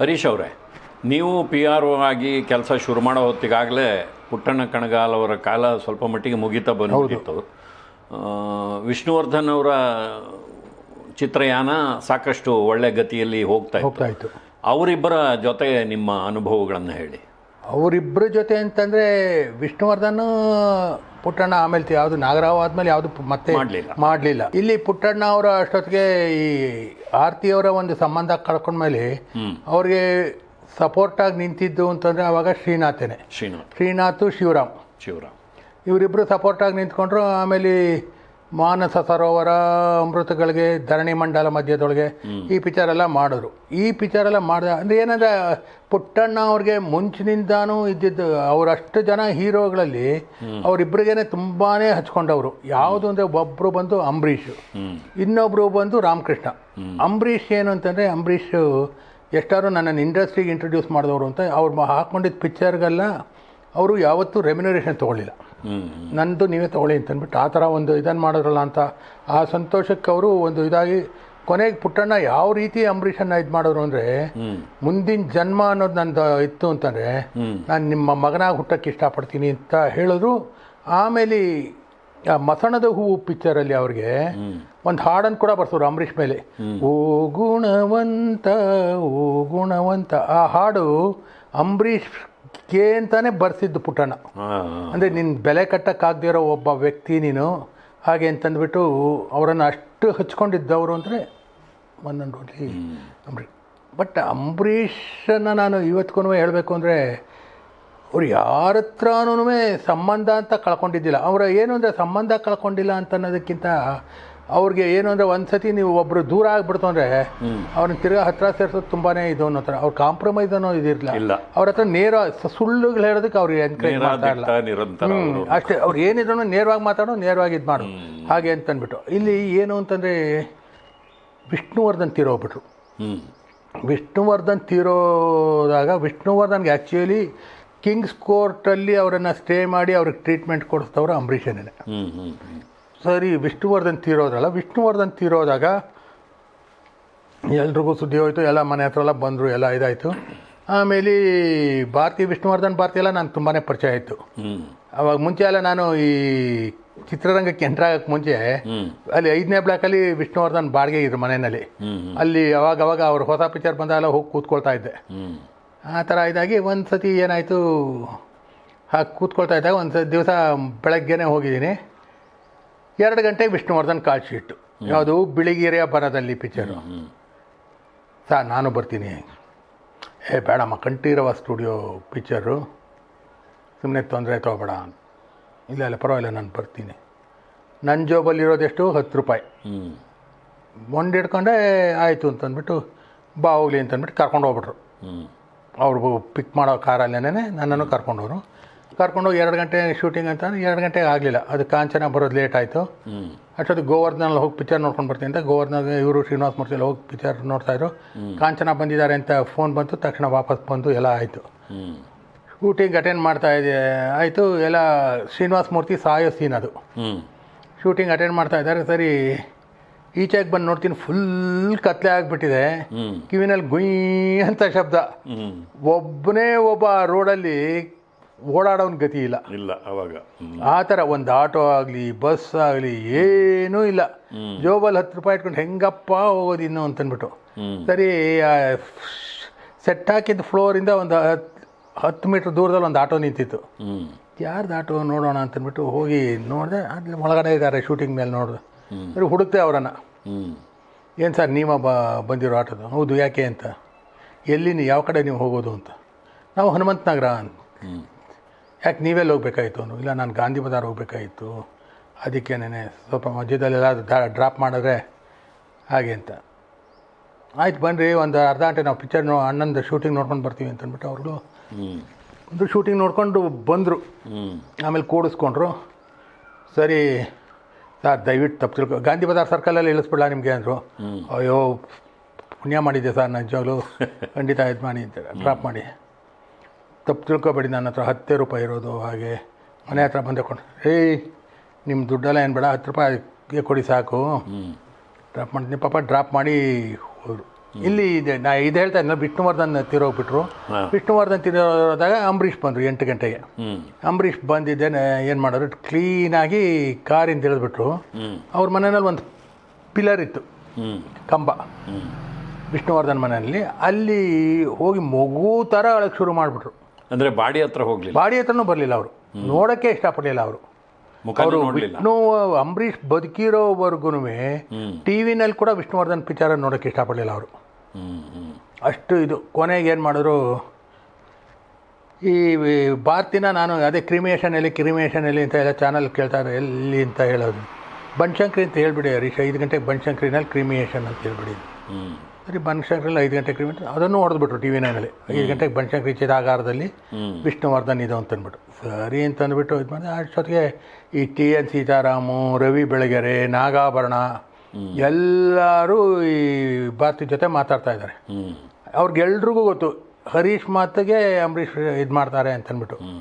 ಹರೀಶ್ ಅವರೇ ನೀವು P R O ಆಗಿ ಕೆಲಸ ಶುರು ಮಾಡೋ ಹೊತ್ತಿಗಾಗಲೇ ಪುಟ್ಟಣ್ಣ ಕಣಗಾಲ್ ಅವರ ಕಾಲ ಸ್ವಲ್ಪ ಮಟ್ಟಿಗೆ ಮುಗಿತಾ ಬಂದಿತ್ತು ವಿಷ್ಣುವರ್ಧನ್ ಅವರ ಚಿತ್ರಯಾನ ಸಾಕಷ್ಟು ಒಳ್ಳೆ ಗತಿಯಲ್ಲಿ ಹೋಗ್ತಾ ಹೋಗ್ತಾ ಇತ್ತು. ಅವರಿಬ್ಬರ ಜೊತೆ ನಿಮ್ಮ ಅನುಭವಗಳನ್ನು ಹೇಳಿ. ಅವರಿಬ್ಬರ ಜೊತೆ ಅಂತಂದರೆ ವಿಷ್ಣುವರ್ಧನ್ ಪುಟ್ಟಣ್ಣ ಆಮೇಲೆ ಯಾವುದು ನಾಗರಾವ್ ಆದ್ಮೇಲೆ ಯಾವುದು ಮತ್ತೆ ಮಾಡ್ಲಿಲ್ಲ. ಇಲ್ಲಿ ಪುಟ್ಟಣ್ಣ ಅವರ ಅಷ್ಟೊತ್ತಿಗೆ ಈ ಆರತಿಯವರ ಒಂದು ಸಂಬಂಧ ಕಳ್ಕೊಂಡ್ಮೇಲೆ ಅವ್ರಿಗೆ ಸಪೋರ್ಟ್ ಆಗಿ ನಿಂತಿದ್ದು ಅಂತಂದರೆ ಅವಾಗ ಶ್ರೀನಾಥೇನೆ. ಶ್ರೀನಾಥ್. ಶ್ರೀನಾಥ್ ಶಿವರಾಮ್. ಶಿವರಾಮ್. ಇವರಿಬ್ಬರು ಸಪೋರ್ಟಾಗಿ ನಿಂತ್ಕೊಂಡ್ರು ಆಮೇಲೆ ಮಾನಸ ಸರೋವರ ಅಮೃತಗಳಿಗೆ ಧರಣಿ ಮಂಡಲ ಮಧ್ಯದೊಳಗೆ ಈ ಪಿಕ್ಚರ್ ಎಲ್ಲ ಮಾಡಿದ್ರು ಈ ಪಿಕ್ಚರ್ ಎಲ್ಲ ಮಾಡಿದ, ಅಂದರೆ ಏನಂದರೆ ಪುಟ್ಟಣ್ಣ ಅವ್ರಿಗೆ ಮುಂಚಿನಿಂದಾನು ಇದ್ದಿದ್ದು ಅವರಷ್ಟು ಜನ ಹೀರೋಗಳಲ್ಲಿ ಅವರಿಬ್ಬರಿಗೇನೆ ತುಂಬಾ ಹಚ್ಕೊಂಡವರು. ಯಾವುದು ಅಂದರೆ ಒಬ್ಬರು ಬಂದು ಅಂಬರೀಷ್ ಇನ್ನೊಬ್ಬರು ಬಂದು ರಾಮಕೃಷ್ಣ. ಅಂಬರೀಷ್ ಏನು ಅಂತಂದರೆ ಅಂಬರೀಷ್ ಎಷ್ಟಾದ್ರು ನನ್ನನ್ನು ಇಂಡಸ್ಟ್ರಿಗೆ ಇಂಟ್ರೊಡ್ಯೂಸ್ ಮಾಡಿದವರು ಅಂತ ಅವ್ರು ಹಾಕ್ಕೊಂಡಿದ್ದ ಪಿಕ್ಚರ್ಗೆಲ್ಲ ಅವರು ಯಾವತ್ತೂ ರೆಮ್ಯುನರೇಷನ್ ತೊಗೊಳ್ಳಿಲ್ಲ. ನಂದು ನೀವೇ ತಗೊಳ್ಳಿ ಅಂತ ಅಂದ್ಬಿಟ್ಟು ಆ ಥರ ಒಂದು ಇದನ್ನು ಮಾಡಿದ್ರಲ್ಲ ಅಂತ ಆ ಸಂತೋಷಕ್ಕೆ ಅವರು ಒಂದು ಇದಾಗಿ ಕೊನೆಗೆ ಪುಟ್ಟಣ್ಣ ಯಾವ ರೀತಿ ಅಂಬರೀಷನ್ನ ಇದು ಮಾಡಿದ್ರು ಅಂದರೆ ಮುಂದಿನ ಜನ್ಮ ಅನ್ನೋದು ನಂದು ಇತ್ತು ಅಂತಂದರೆ ನಾನು ನಿಮ್ಮ ಮಗನಾಗಿ ಹುಟ್ಟಕ್ಕೆ ಇಷ್ಟಪಡ್ತೀನಿ ಅಂತ ಹೇಳಿದ್ರು. ಆಮೇಲೆ ಮಸಣದ ಹೂವು ಪಿಕ್ಚರಲ್ಲಿ ಅವ್ರಿಗೆ ಒಂದು ಹಾಡನ್ನು ಕೂಡ ಬರ್ಸೋರು ಅಂಬರೀಷ್ ಮೇಲೆ. ಓ ಗುಣವಂತ ಓ ಗುಣವಂತ. ಆ ಹಾಡು ಅಂಬರೀಷ್ಗೆ ಅಂತಾನೆ ಬರ್ಸಿದ್ದು ಪುಟ್ಟಣ್ಣ ಹಾಂ ಅಂದರೆ ನಿನ್ನ ಬೆಲೆ ಕಟ್ಟಕ್ಕಾಗದಿರೋ ಒಬ್ಬ ವ್ಯಕ್ತಿ ನೀನು ಹಾಗೆ ಅಂತಂದ್ಬಿಟ್ಟು ಅವರನ್ನು ಅಷ್ಟು ಹಚ್ಕೊಂಡಿದ್ದವರು ಅಂದರೆ ಒಂದೊಂದು ಅಂಬರೀಷ್ ಬಟ್ ಅಂಬರೀಷನ್ನು ನಾನು ಇವತ್ತಿಗೂ ಹೇಳಬೇಕು ಅಂದರೆ ಅವ್ರು ಯಾರ ಹತ್ರನೂ ಸಂಬಂಧ ಅಂತ ಕಳ್ಕೊಂಡಿದ್ದಿಲ್ಲ. ಅವರ ಏನು ಅಂದರೆ ಸಂಬಂಧ ಕಳ್ಕೊಂಡಿಲ್ಲ ಅಂತ ಅನ್ನೋದಕ್ಕಿಂತ ಅವ್ರಿಗೆ ಏನು ಅಂದರೆ ಒಂದು ಸತಿ ನೀವು ಒಬ್ಬರು ದೂರ ಆಗ್ಬಿಡ್ತು ಅಂದರೆ ಅವ್ರನ್ನ ತಿರ್ಗಾ ಹತ್ರ ಸೇರಿಸೋದು ತುಂಬಾ ಇದು ಅನ್ನೋ ಥರ ಅವ್ರು ಕಾಂಪ್ರಮೈಸ್ ಅನ್ನೋ ಇದಿರಲಿಲ್ಲ ಇಲ್ಲ. ಅವ್ರ ಹತ್ರ ನೇರ ಸುಳ್ಳುಗಳು ಹೇಳೋದಕ್ಕೆ ಅವ್ರಿಗೆ ಎನ್ಕರೇಜ್ ಅವರು. ಅಷ್ಟೇ ಅವ್ರು ಏನಿದ್ರು ನೇರವಾಗಿ ಮಾತಾಡೋ ನೇರವಾಗಿ ಇದು ಮಾಡು. ಹಾಗೆ ಅಂತಂದ್ಬಿಟ್ಟು. ಇಲ್ಲಿ ಏನು ಅಂತಂದರೆ ವಿಷ್ಣುವರ್ಧನ್ ತೀರೋಗ್ಬಿಟ್ರು ವಿಷ್ಣುವರ್ಧನ್ ತೀರೋದಾಗ ವಿಷ್ಣುವರ್ಧನ್ಗೆ ಆ್ಯಕ್ಚುಲಿ ಕಿಂಗ್ಸ್ ಕೋರ್ಟಲ್ಲಿ ಅವರನ್ನು ಸ್ಟೇ ಮಾಡಿ ಅವ್ರಿಗೆ ಟ್ರೀಟ್ಮೆಂಟ್ ಕೊಡಿಸ್ತವ್ರು ಅಂಬರೀಷನೇ ಸರಿ ವಿಷ್ಣುವರ್ಧನ್ ತೀರೋದ್ರಲ್ಲ ವಿಷ್ಣುವರ್ಧನ್ ತೀರೋದಾಗ ಎಲ್ರಿಗೂ ಸುದ್ದಿ ಹೋಯಿತು ಎಲ್ಲ ಮನೆ ಹತ್ರ ಎಲ್ಲ ಬಂದರು ಎಲ್ಲ ಇದಾಯಿತು. ಆಮೇಲೆ ಭಾರತಿ ವಿಷ್ಣುವರ್ಧನ್ ಭಾರತಿ ಎಲ್ಲ ನಾನು ತುಂಬಾ ಪರಿಚಯ ಆಯಿತು. ಅವಾಗ ಮುಂಚೆ ಎಲ್ಲ ನಾನು ಈ ಚಿತ್ರರಂಗಕ್ಕೆ ಎಂಟ್ರ್ ಆಗಕ್ಕೆ ಮುಂಚೆ ಅಲ್ಲಿ ಐದನೇ ಬ್ಲಾಕಲ್ಲಿ ವಿಷ್ಣುವರ್ಧನ್ ಬಾಡಿಗೆ ಇದ್ರು ಮನೆಯಲ್ಲಿ. ಅಲ್ಲಿ ಅವಾಗ ಅವಾಗ ಅವ್ರು ಹೊಸ ಪಿಕ್ಚರ್ ಬಂದಾಗೆಲ್ಲ ಹೋಗಿ ಕೂತ್ಕೊಳ್ತಾ ಇದ್ದೆ. ಆ ಥರ ಇದಾಗಿ ಒಂದು ಸತಿ ಏನಾಯಿತು ಹಾಗೆ ಕೂತ್ಕೊಳ್ತಾ ಇದ್ದಾಗ ಒಂದು ದಿವಸ ಬೆಳಗ್ಗೆನೇ ಹೋಗಿದ್ದೀನಿ. ಎರಡು ಗಂಟೆಗೆ ವಿಷ್ಣುವರ್ಧನ್ ಕಾಲ್ ಶೀಟ್ ಯಾವುದು? ಬಿಳಿಗಿರಿಯ ಬರದಲ್ಲಿ ಪಿಕ್ಚರು ಸಾ ಸರ್ ನಾನು ಬರ್ತೀನಿ. ಏ ಬೇಡಮ್ಮ ಕಂಠೀರವ ಸ್ಟುಡಿಯೋ ಪಿಚ್ಚರು ಸುಮ್ಮನೆ ತೊಂದರೆ ತೊಗೋಬೇಡ. ಇಲ್ಲ ಇಲ್ಲ ಪರವಾಗಿಲ್ಲ ನಾನು ಬರ್ತೀನಿ. ನನ್ನ ಜೋಬಲ್ಲಿರೋದೆಷ್ಟು ಹತ್ತು ರೂಪಾಯಿ. ಒಂದು ಹಿಡ್ಕೊಂಡೇ ಆಯಿತು ಅಂತಂದ್ಬಿಟ್ಟು ಬಾ ಹೋಗ್ಲಿ ಅಂತಂದ್ಬಿಟ್ಟು ಕರ್ಕೊಂಡು ಹೋಗ್ಬಿಟ್ರು. ಅವ್ರಿಗೂ ಪಿಕ್ ಮಾಡೋ ಕಾರಲ್ಲೇನೆ ನನ್ನನ್ನು ಕರ್ಕೊಂಡವರು ಕರ್ಕೊಂಡೋಗಿ ಎರಡು ಗಂಟೆ ಶೂಟಿಂಗ್ ಅಂತ ಎರಡು ಗಂಟೆಗೆ ಆಗಲಿಲ್ಲ. ಅದು ಕಾಂಚನ ಬರೋದು ಲೇಟ್ ಆಯಿತು. ಹ್ಮ್. ಅಷ್ಟೊತ್ತಿಗೆ ಗೋವರ್ಧನಲ್ಲಿ ಹೋಗಿ ಪಿಕ್ಚರ್ ನೋಡ್ಕೊಂಡು ಬರ್ತೀನಿ ಅಂತ ಗೋವರ್ಧನ ಇವರು ಶ್ರೀನಿವಾಸ ಮೂರ್ತಿಯಲ್ಲಿ ಹೋಗಿ ಪಿಕ್ಚರ್ ನೋಡ್ತಾ ಇದ್ರು. ಕಾಂಚನ ಬಂದಿದ್ದಾರೆ ಅಂತ ಫೋನ್ ಬಂತು ತಕ್ಷಣ ವಾಪಸ್ ಬಂದು ಎಲ್ಲ ಆಯಿತು. ಶೂಟಿಂಗ್ ಅಟೆಂಡ್ ಮಾಡ್ತಾ ಇದೆ ಆಯಿತು ಎಲ್ಲ ಶ್ರೀನಿವಾಸ ಮೂರ್ತಿ ಸಾಯೋ ಸೀನ್ ಅದು. ಶೂಟಿಂಗ್ ಅಟೆಂಡ್ ಮಾಡ್ತಾ ಇದ್ದಾರೆ ಸರಿ ಈಚೆಗೆ ಬಂದು ನೋಡ್ತೀನಿ ಫುಲ್ ಕತ್ಲೆ ಆಗಿಬಿಟ್ಟಿದೆ. ಕಿವಿನಲ್ಲಿ ಗುಯ್ ಅಂತ ಶಬ್ದ. ಒಬ್ಬನೇ ಒಬ್ಬ ರೋಡಲ್ಲಿ ಓಡಾಡೋನ್ ಗತಿ ಇಲ್ಲ. ಇಲ್ಲ ಅವಾಗ. ಆ ಥರ ಒಂದು ಆಟೋ ಆಗಲಿ ಬಸ್ ಆಗಲಿ ಏನೂ ಇಲ್ಲ. ಜೋಬಲ್ಲಿ ಹತ್ತು ರೂಪಾಯಿ ಇಟ್ಕೊಂಡು ಹೆಂಗಪ್ಪ ಹೋಗೋದು ಇನ್ನು ಅಂತಂದ್ಬಿಟ್ಟು. ಸರಿ ಸೆಟ್ ಹಾಕಿದ ಫ್ಲೋರಿಂದ ಒಂದು ಹತ್ತು ಹತ್ತು ಮೀಟ್ರ್ ದೂರದಲ್ಲಿ ಒಂದು ಆಟೋ ನಿಂತಿತ್ತು. ಯಾರ್ದು ಆಟೋ ನೋಡೋಣ ಅಂತಂದ್ಬಿಟ್ಟು ಹೋಗಿ ನೋಡಿದೆ ಅಲ್ಲಿ ಒಳಗಡೆ ಇದ್ದಾರೆ ಶೂಟಿಂಗ್ ಮೇಲೆ ನೋಡಿದೆ. ಸರಿ ಹುಡುಕ್ತೆ ಅವರನ್ನ. ಏನು ಸರ್ ನೀವ ಬ ಬಂದಿರೋ ಆಟೋದು? ಹೌದು ಯಾಕೆ ಅಂತ. ಎಲ್ಲಿ ನೀವು ಯಾವ ಕಡೆ ನೀವು ಹೋಗೋದು ಅಂತ. ನಾವು ಹನುಮಂತ ನಗರ ಅಂತ ಯಾಕೆ ನೀವೆಲ್ಲ ಹೋಗ್ಬೇಕಾಗಿತ್ತು ಅವನು? ಇಲ್ಲ ನಾನು ಗಾಂಧಿ ಬಜಾರ್ ಹೋಗ್ಬೇಕಾಯಿತು. ಅದಕ್ಕೆ ನೆನೆ ಸ್ವಲ್ಪ ಮಧ್ಯದಲ್ಲೆಲ್ಲ ಡ್ರಾಪ್ ಮಾಡಿದ್ರೆ ಹಾಗೆ ಅಂತ. ಆಯ್ತು ಬನ್ನಿರಿ ಒಂದು ಅರ್ಧ ಗಂಟೆ ನಾವು ಪಿಕ್ಚರ್ ನೋ ಅಣ್ಣಂದು ಶೂಟಿಂಗ್ ನೋಡ್ಕೊಂಡು ಬರ್ತೀವಿ ಅಂತಂದ್ಬಿಟ್ಟು ಅವರು. ಹ್ಮ್. ಒಂದು ಶೂಟಿಂಗ್ ನೋಡಿಕೊಂಡು ಬಂದರು. ಆಮೇಲೆ ಕೂಡಿಸ್ಕೊಂಡ್ರು. ಸರಿ ಸರ್ ದಯವಿಟ್ಟು ತಪ್ಪು ತಿಳ್ಕೊ ಗಾಂಧಿ ಬಜಾರ್ ಸರ್ಕಲಲ್ಲಿ ಇಳಿಸ್ಬಿಡಲ್ಲ ನಿಮಗೆ ಅಂದರು. ಅಯ್ಯೋ ಪುಣ್ಯ ಮಾಡಿದ್ದೆ ಸರ್ ನಿಜವಾಗ್ಲೂ. ಖಂಡಿತ ಇದು ಮಾಡಿ ಅಂತ ಡ್ರಾಪ್ ಮಾಡಿ. ತಪ್ಪು ತಿಳ್ಕೊಬೇಡಿ ನನ್ನ ಹತ್ರ ಹತ್ತೇ ರೂಪಾಯಿ ಇರೋದು ಹಾಗೆ ಮನೆ ಹತ್ರ ಬಂದೆ ಕೊಂಡು ಏಯ್ ನಿಮ್ಮ ದುಡ್ಡೆಲ್ಲ ಏನು ಬೇಡ ಹತ್ತು ರೂಪಾಯಿ ಕೊಡಿ ಸಾಕು. ಡ್ರಾಪ್ ಮಾಡ್ತೀನಿ ಪಾಪ ಡ್ರಾಪ್ ಮಾಡಿ ಹೋದರು. ಇಲ್ಲಿ ಇದೆ ನಾ ಇದು ಹೇಳ್ತಾ ಇದ್ದೆ ವಿಷ್ಣುವರ್ಧನ್ ತಿರೋಗ್ಬಿಟ್ರು. ವಿಷ್ಣುವರ್ಧನ್ ತಿರೋದಾಗ ಅಂಬರೀಷ್ ಬಂದರು ಎಂಟು ಗಂಟೆಗೆ. ಅಂಬರೀಷ್ ಬಂದಿದ್ದೇನೆ ಏನು ಮಾಡೋರು ಕ್ಲೀನಾಗಿ ಕಾರಿಂದ ಇಳಿದ್ಬಿಟ್ರು. ಅವ್ರ ಮನೆಯಲ್ಲಿ ಒಂದು ಪಿಲ್ಲರ್ ಇತ್ತು ಕಂಬ. ವಿಷ್ಣುವರ್ಧನ್ ಮನೆಯಲ್ಲಿ ಅಲ್ಲಿ ಹೋಗಿ ಮಗು ಥರ ಅಳಕ್ಕೆ ಶುರು ಮಾಡಿಬಿಟ್ರು. ಅಂದರೆ ಬಾಡಿ ಹತ್ರ ಹೋಗಲಿಲ್ಲ. ಬಾಡಿ ಹತ್ರನೂ ಬರಲಿಲ್ಲ ಅವರು. ನೋಡೋಕ್ಕೆ ಇಷ್ಟಪಡಲಿಲ್ಲ ಅವರು. ಅವರು ವಿಷ್ಣು ಅಂಬರೀಷ್ ಬದುಕಿರೋವರೆಗೂ ಟಿ ವಿನಲ್ಲಿ ಕೂಡ ವಿಷ್ಣುವರ್ಧನ್ ಪಿಚಾರ ನೋಡೋಕ್ಕೆ ಇಷ್ಟಪಡಲಿಲ್ಲ ಅವರು. ಅಷ್ಟು ಇದು. ಕೊನೆಗೆ ಏನು ಮಾಡಿದ್ರು ಈ ಭಾರತಿನ ನಾನು ಅದೇ ಕ್ರಿಮಿಯೇಷನ್ ಎಲ್ಲಿ ಕ್ರಿಮಿಯೇಷನ್ ಎಲ್ಲಿ ಅಂತ ಎಲ್ಲ ಚಾನಲ್ ಕೇಳ್ತಾರೆ ಎಲ್ಲಿ ಅಂತ ಹೇಳೋದು. ಬನ್ಶಂಕ್ರಿ ಅಂತ ಹೇಳ್ಬಿಡಿ ಹರೀಶ್ ಐದು ಗಂಟೆಗೆ ಬನ್ಶಂಕ್ರಿನಲ್ಲಿ ಕ್ರಿಮಿಯೇಷನ್ ಅಂತ ಹೇಳ್ಬಿಡಿ. ಹ್ಞೂ ಸರಿ ಬನಶಂಕರಲ್ಲಿ ಐದು ಗಂಟೆ ಕ್ರಿಮಿಟ್ ಅದನ್ನು ಹೊಡೆದ್ಬಿಟ್ರು ಟಿ ವಿ ನೈನಲ್ಲಿ. ಐದು ಗಂಟೆಗೆ ಬನಶಂಕರಿ ಚಿದಾಗಾರದಲ್ಲಿ ವಿಷ್ಣುವರ್ಧನ್ ಇದು ಅಂತ ಅಂದ್ಬಿಟ್ಟು ಸರಿ ಅಂತ ಅಂದ್ಬಿಟ್ಟು ಇದು ಮಾಡಿ ಅಷ್ಟೊತ್ತಿಗೆ ಈ ಟಿ ಎನ್ ಸೀತಾರಾಮು ರವಿ ಬೆಳಗೆರೆ ನಾಗಾಭರಣ ಎಲ್ಲರೂ ಈ ಭಾರತಿ ಜೊತೆ ಮಾತಾಡ್ತಾ ಇದ್ದಾರೆ. ಅವ್ರಿಗೆಲ್ರಿಗೂ ಗೊತ್ತು ಹರೀಶ್ ಮಾತಿಗೆ ಅಂಬರೀಷ್ ಇದು ಮಾಡ್ತಾರೆ ಅಂತ ಅಂದ್ಬಿಟ್ಟು. ಹ್ಞೂ